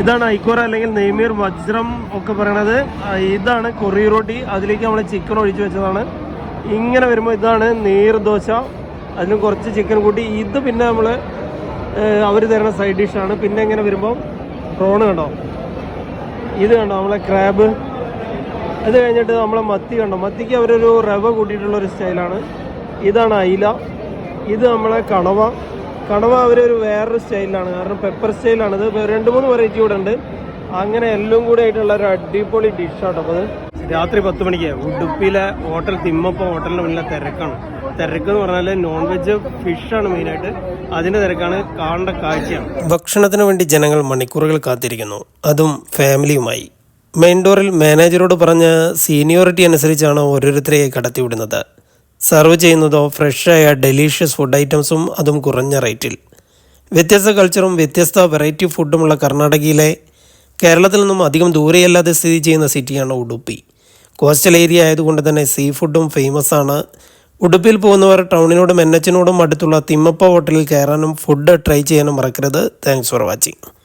ഇതാണ് ഐക്കോറ അല്ലെങ്കിൽ നെയ്മീർ വജ്രം ഒക്കെ പറയണത്. ഇതാണ് കൊറി റോട്ടി. അതിലേക്ക് നമ്മൾ ചിക്കൻ ഒഴിച്ചു വെച്ചതാണ്. ഇങ്ങനെ വരുമ്പോൾ ഇതാണ് നീർദോശ അതിന് കുറച്ച് ചിക്കൻ കൂട്ടി. ഇത് പിന്നെ നമ്മൾ അവർ തരുന്ന സൈഡ് ഡിഷാണ് പിന്നെ ഇങ്ങനെ വരുമ്പോൾ പ്രോണ് കണ്ടോ? ഇത് കണ്ടോ നമ്മളെ ക്രാബ് അത് കഴിഞ്ഞിട്ട് നമ്മളെ മത്തി കണ്ടോ? മത്തിക്ക് അവരൊരു റവ കൂട്ടിയിട്ടുള്ള ഒരു സ്റ്റൈലാണ് ഇതാണ് അയില. ഇത് നമ്മളെ കണവ. കണവ അവരൊരു വേറൊരു സ്റ്റൈലാണ് കാരണം പെപ്പർ സ്റ്റൈലാണ് ഇത് രണ്ട് മൂന്ന് വെറൈറ്റി കൂടെ ഉണ്ട്. അങ്ങനെ എല്ലാം കൂടെ ആയിട്ടുള്ള ഒരു അടിപൊളി ഡിഷാട്ടോ അപ്പോൾ അത് രാത്രി പത്ത് മണിക്ക് ഉടുപ്പിയിലെ ഹോട്ടൽ തിമ്മപ്പ ഹോട്ടലിന് മുന്നിലെ തിരക്കാണ്. തിരക്ക് എന്ന് പറഞ്ഞാൽ നോൺ വെജ് ഫിഷാണ് മെയിനായിട്ട് അതിന്റെ തിരക്കാണ് കാണേണ്ട കാഴ്ചയാണ്. ഭക്ഷണത്തിന് വേണ്ടി ജനങ്ങൾ മണിക്കൂറുകൾ കാത്തിരിക്കുന്നു. അതും ഫാമിലിയുമായി. മെയിൻ ഡോറിൽ മാനേജറോട് പറഞ്ഞ സീനിയോറിറ്റി അനുസരിച്ചാണ് ഓരോരുത്തരെയായി കടത്തിവിടുന്നത്. സർവ് ചെയ്യുന്നതോ ഫ്രഷായ ഡെലീഷ്യസ് ഫുഡ് ഐറ്റംസും അതും കുറഞ്ഞ റേറ്റിൽ വ്യത്യസ്ത കൾച്ചറും വ്യത്യസ്ത വെറൈറ്റി ഫുഡുമുള്ള കർണാടകയിലെ കേരളത്തിൽ നിന്നും അധികം ദൂരെയല്ലാതെ സ്ഥിതി ചെയ്യുന്ന സിറ്റിയാണ് ഉടുപ്പി കോസ്റ്റൽ ഏരിയ ആയതുകൊണ്ട് തന്നെ സീ ഫുഡും ഫേമസ് ആണ്. ഉടുപ്പിയിൽ പോകുന്നവർ ടൗണിനോടും എൻ എച്ചിനോടും അടുത്തുള്ള തിമ്മപ്പ ഹോട്ടലിൽ കയറാനും ഫുഡ് ട്രൈ ചെയ്യാനും മറക്കരുത്. Thanks for watching